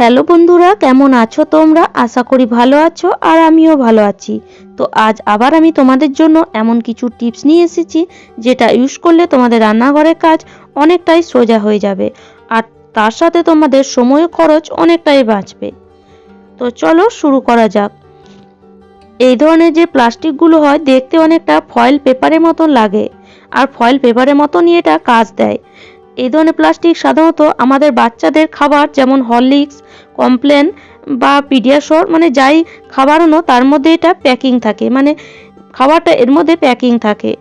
Hello বন্ধুরা, কেমন আছো তোমরা? আশা করি ভালো আছো আর আমিও ভালো আছি। তো আজ আবার আমি তোমাদের জন্য এমন কিছু টিপস নিয়ে এসেছি, যেটা ইউজ করলে তোমাদের রান্নাঘরের কাজ অনেকটাই সোজা হয়ে যাবে আর তার সাথে তোমাদের সময় খরচ অনেকটাই বাঁচবে। তো চলো শুরু করা যাক। এই ধরনের যে প্লাস্টিকগুলো হয়, দেখতে অনেকটা ফয়েল পেপারের মতন লাগে আর ফয়েল পেপারের মতনই এটা কাজ দেয়। এই ধরনের প্লাস্টিক সাধারণত আমাদের বাচ্চাদের খাবার যেমন হরলিক্স, কমপ্লেন বা পিডিয়াশোর মানে যাই খাবার আনো, তার মধ্যে এটা প্যাকিং থাকে। মানে খাবারটা এর মধ্যে প্যাকিং থাকে।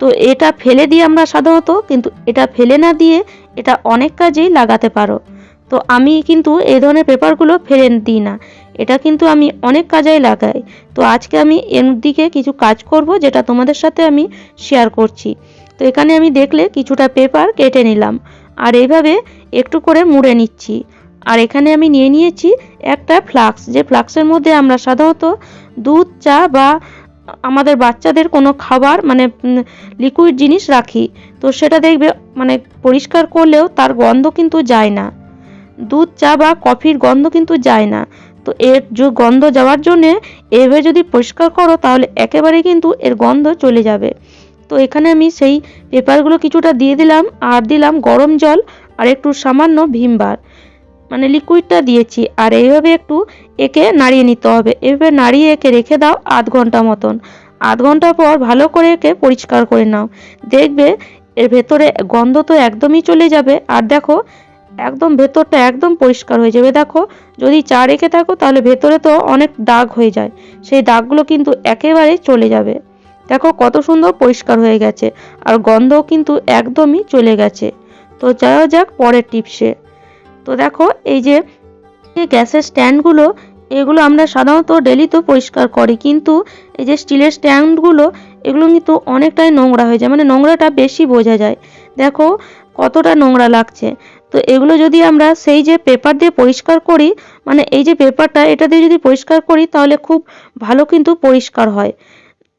তো এটা ফেলে দিই আমরা সাধারণত, কিন্তু এটা ফেলে না দিয়ে এটা অনেক কাজেই লাগাতে পারো। তো আমি কিন্তু এই ধরনের পেপারগুলো ফেলে দিই না। এটা কিন্তু আমি অনেক কাজেই লাগাই। তো আজকে আমি এর দিকে কিছু কাজ করব, যেটা তোমাদের সাথে আমি শেয়ার করছি। তো এখানে আমি দেখলে কিছুটা পেপার কেটে নিলাম। আর এইভাবে একটু করে মুড়ে নিচ্ছি। আর এখানে আমি নিয়ে নিয়েছি একটা ফ্লাক্স। যে ফ্লাক্সের মধ্যে আমরা সাধারণত দুধ, চা বা আমাদের বাচ্চাদের কোনো খাবার মানে লিকুইড জিনিস রাখি। তো সেটা দেখবে মানে পরিষ্কার করলেও তার গন্ধ কিন্তু যায় না। দুধ, চা বা কফির গন্ধ কিন্তু যায় না। তো এর যে গন্ধ যাওয়ার জন্যে এভাবে যদি পরিষ্কার করো তাহলে একেবারে কিন্তু এর গন্ধ চলে যাবে। তো এখানে আমি সেই পেপারগুলো কিছুটা দিয়ে দিলাম। আর দিলাম গরম জল আর একটু সামান্য ভিমবার মানে লিকুইডটা দিয়েছি। আর এইভাবে একটু একে নাড়িয়ে নিতে হবে। এভাবে নাড়িয়ে একে রেখে দাও আধ ঘণ্টা মতন। আধ ঘণ্টা পর ভালো করে একে পরিষ্কার করে নাও। দেখবে এর ভেতরে গন্ধ তো একদমই চলে যাবে। আর দেখো, একদম ভেতরটা একদম পরিষ্কার হয়ে যাবে। দেখো, যদি চা রেখে থাকো তাহলে ভেতরে তো অনেক দাগ হয়ে যায়। সেই দাগগুলো কিন্তু একেবারে চলে যাবে। দেখো কত সুন্দর পরিষ্কার হয়ে গেছে, আর গন্ধও কিন্তু একদমই চলে গেছে। তো যাওয়া যাক, পরের টিপসে। তো দেখো, এই যে গ্যাসের স্ট্যান্ডগুলো, এগুলো আমরা সাধারণত ডেলি তো পরিষ্কার করি, কিন্তু এই যে স্টিলের স্ট্যান্ডগুলো, এগুলো কিন্তু অনেকটাই নোংরা হয়ে যায় মানে নোংরাটা বেশি বোঝা যায়। দেখো, কতটা নোংরা লাগছে। তো এগুলো যদি আমরা সেই যে পেপার দিয়ে পরিষ্কার করি মানে এই যে পেপারটা, এটা দিয়ে যদি পরিষ্কার করি, তাহলে খুব ভালো কিন্তু পরিষ্কার হয়।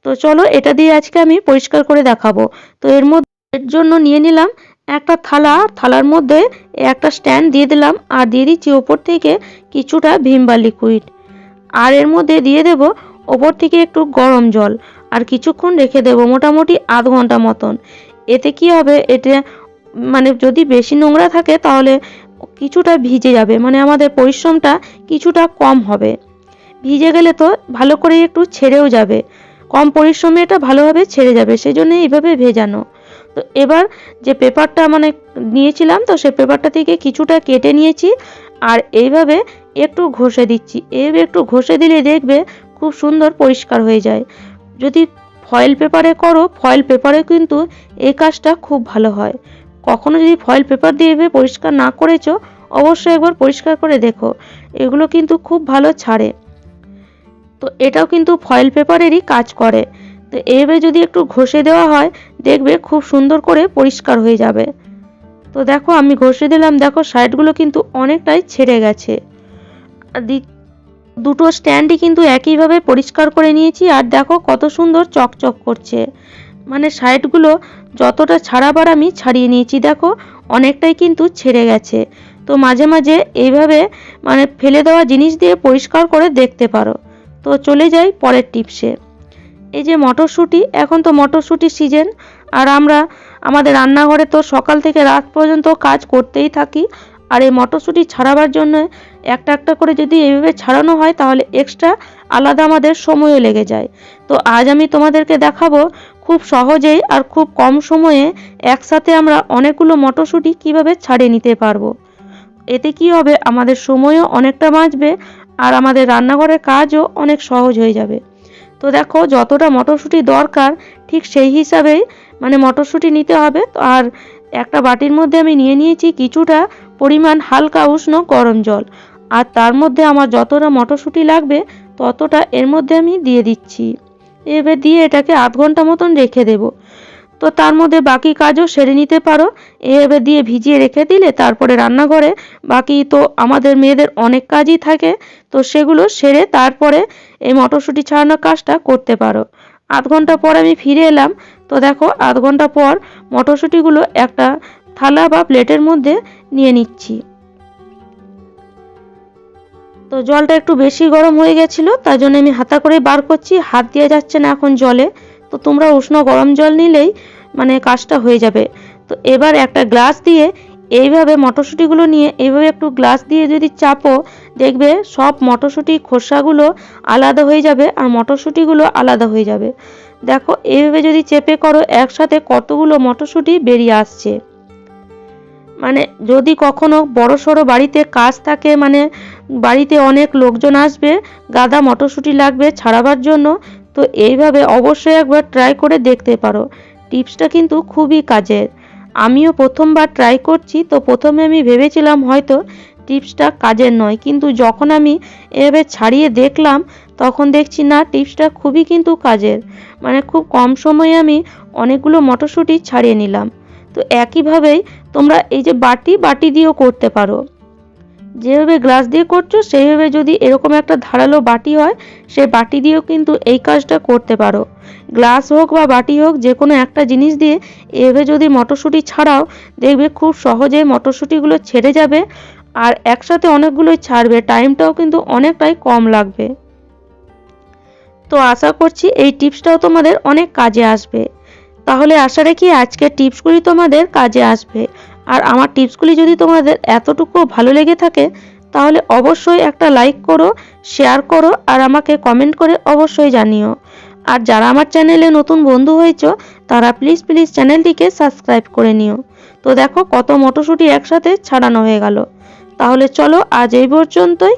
তো চলো এটা দিয়ে আজকে আমি পরিষ্কার করে দেখাবো। তো এর মধ্যে এর জন্য নিয়ে নিলাম একটা থালা, থালার মধ্যে একটা স্ট্যান্ড দিয়ে দিলাম আর দিয়ে দিচ্ছি ওপর থেকে কিছুটা ভিম বা লিকুইড আর এর মধ্যে দিয়ে দেব ওপর থেকে একটু গরম জল আর কিছুক্ষণ রেখে দেব মোটামুটি আধ ঘণ্টা মতন। এতে কি হবে? এটা মানে যদি বেশি নোংরা থাকে তাহলে কিছুটা ভিজে যাবে মানে আমাদের পরিশ্রমটা কিছুটা কম হবে। ভিজে গেলে তো ভালো করে একটু ছেড়েও যাবে। কম পরিশ্রমে এটা ভালোভাবে ছেড়ে যাবে সেই জন্য এইভাবে ভেজানো। তো এবার যে পেপারটা মানে নিয়েছিলাম, তো সেই পেপারটা থেকে কিছুটা কেটে নিয়েছি, আর এইভাবে একটু ঘষে দিচ্ছি। এইভাবে একটু ঘষে দিলে দেখবে খুব সুন্দর পরিষ্কার হয়ে যায়। যদি ফয়েল পেপারে করো, ফয়েল পেপারে কিন্তু এই কাজটা খুব ভালো হয়। কখনো যদি ফয়েল পেপার দিয়ে পরিষ্কার না করেছ, অবশ্যই একবার পরিষ্কার করে দেখো। এগুলো কিন্তু খুব ভালো ছাড়ে। তো এটাও কিন্তু ফয়েল পেপারেরই কাজ করে। তো এইভাবে যদি একটু ঘষে দেওয়া হয়, দেখবে খুব সুন্দর করে পরিষ্কার হয়ে যাবে। তো দেখো, আমি ঘষে দিলাম, দেখো সাইডগুলো কিন্তু অনেকটাই ছেড়ে গেছে। দুটো স্ট্যান্ডই কিন্তু একইভাবে পরিষ্কার করে নিয়েছি, আর দেখো কত সুন্দর চকচক করছে। মানে সাইডগুলো যতটা ছাড়াবার আমি ছাড়িয়ে নিয়েছি, দেখো, অনেকটাই কিন্তু ছেড়ে গেছে। তো মাঝে মাঝে এইভাবে মানে ফেলে দেওয়া জিনিস দিয়ে পরিষ্কার করে দেখতে পারো। তো চলে যাই পরের টিপসে। এই যে মটরশুঁটি, এখন তো মটরশুঁটির সিজন আর আমরা, আমাদের রান্নাঘরে তো সকাল থেকে রাত পর্যন্ত কাজ করতেই থাকি, আর এই মটরশুঁটি ছাড়াবার জন্য একটা একটা করে যদি এইভাবে ছাড়ানো হয়, তাহলে এক্সট্রা আলাদা আমাদের সময়ও লেগে যায়। তো আজ আমি তোমাদেরকে দেখাবো খুব সহজেই আর খুব কম সময়ে একসাথে আমরা অনেকগুলো মটরশুঁটি কীভাবে ছাড়িয়ে নিতে পারব। এতে কি হবে? আমাদের সময়ও অনেকটা বাঁচবে আর আমাদের রান্নাঘরের কাজও অনেক সহজ হয়ে যাবে। তো দেখো, যতটা মটরশুঁটি দরকার, ঠিক সেই হিসাবেই মানে মটরশুঁটি নিতে হবে। তো আর একটা বাটির মধ্যে আমি নিয়ে নিয়েছি কিছুটা পরিমাণ হালকা উষ্ণ গরম জল। আর তার মধ্যে আমার যতটা মটরশুঁটি লাগবে, ততটা এর মধ্যে আমি দিয়ে দিচ্ছি। এবার দিয়ে এটাকে আধ ঘণ্টা মতন রেখে দেবো। তো তার মধ্যে বাকি কাজও সেরে নিতে পারো। এভাবে দিয়ে ভিজিয়ে রেখে দিলে তারপরে রান্নাঘরে বাকি তো আমাদের মেয়েদের অনেক কাজই থাকে, তো সেগুলো সেরে তারপরে এই মটরশুঁটি ছাড়ানোর কাজটা করতে পারো। আধ ঘণ্টা পর আমি ফিরে এলাম, তো দেখো আধ ঘণ্টা পর মটরশুঁটিগুলো একটা থালা বা প্লেটের মধ্যে নিয়ে নিচ্ছি। তো জলটা একটু বেশি গরম হয়ে গেছিল, তার জন্য আমি হাতা করে বার করছি, হাত দিয়ে যাচ্ছে না এখন জলে। তো তোমরা উষ্ণ গরম জল নিলেই মানে কাজটা হয়ে যাবে। তো এবার একটা গ্লাস দিয়ে এইভাবে মটরশুঁটিগুলো নিয়ে এইভাবে একটু গ্লাস দিয়ে যদি চাপো, দেখবে সব মটরশুঁটি খোসাগুলো আলাদা হয়ে যাবে আর মটরশুঁটিগুলো আলাদা হয়ে যাবে। দেখো, এইভাবে যদি চেপে করো, একসাথে কতগুলো মটরশুঁটি বেরিয়ে আসছে। মানে যদি কখনো বড় সড়ো বাড়িতে কাজ থাকে মানে বাড়িতে অনেক লোকজন আসবে গাদা মটরশুঁটি লাগবে ছাড়াবার জন্য তো এইভাবে অবশ্যই একবার ট্রাই করে দেখতে পারো। টিপসটা কিন্তু খুবই কাজের। আমিও প্রথমবার ট্রাই করছি, তো প্রথমে আমি ভেবেছিলাম হয়তো টিপসটা কাজের নয়, কিন্তু যখন আমি এভাবে ছাড়িয়ে দেখলাম, তখন দেখছি না টিপসটা খুবই কিন্তু কাজের। মানে খুব কম সময়ে আমি অনেকগুলো মটরশুঁটি ছাড়িয়ে নিলাম। তো একইভাবেই তোমরা এই যে বাটি বাটি দিয়েও করতে পারো। যেভাবে গ্লাস দিয়ে করছ সেইভাবে যদি এরকম একটা ধারালো বাটি হয়, সেই বাটি দিয়েও কিন্তু এই কাজটা করতে পারো। গ্লাস হোক বা বাটি হোক যে কোনো একটা জিনিস দিয়ে এভাবে যদি মটরশুঁটি ছাড়াও, দেখবে খুব সহজেই মটরশুঁটিগুলো ছেড়ে যাবে আর একসাথে অনেকগুলোই ছাড়বে। টাইমটাও কিন্তু অনেকটাই কম লাগবে। তো আশা করছি এই টিপসটাও তোমাদের অনেক কাজে আসবে। তাহলে আশা রাখি আজকের টিপসগুলি তোমাদের কাজে আসবে। আর আমার টিপসগুলি যদি তোমাদের এতটুকু ভালো লেগে থাকে, তাহলে অবশ্যই একটা লাইক করো, শেয়ার করো, আর আমাকে কমেন্ট করে অবশ্যই জানিও। আর যারা আমার চ্যানেলে নতুন বন্ধু হয়েছ, তারা প্লিজ প্লিজ চ্যানেলটিকে সাবস্ক্রাইব করে নিও। তো দেখো কত মটরশুঁটি একসাথে ছাড়ানো হয়ে গেল। তাহলে চলো আজ এই পর্যন্তই।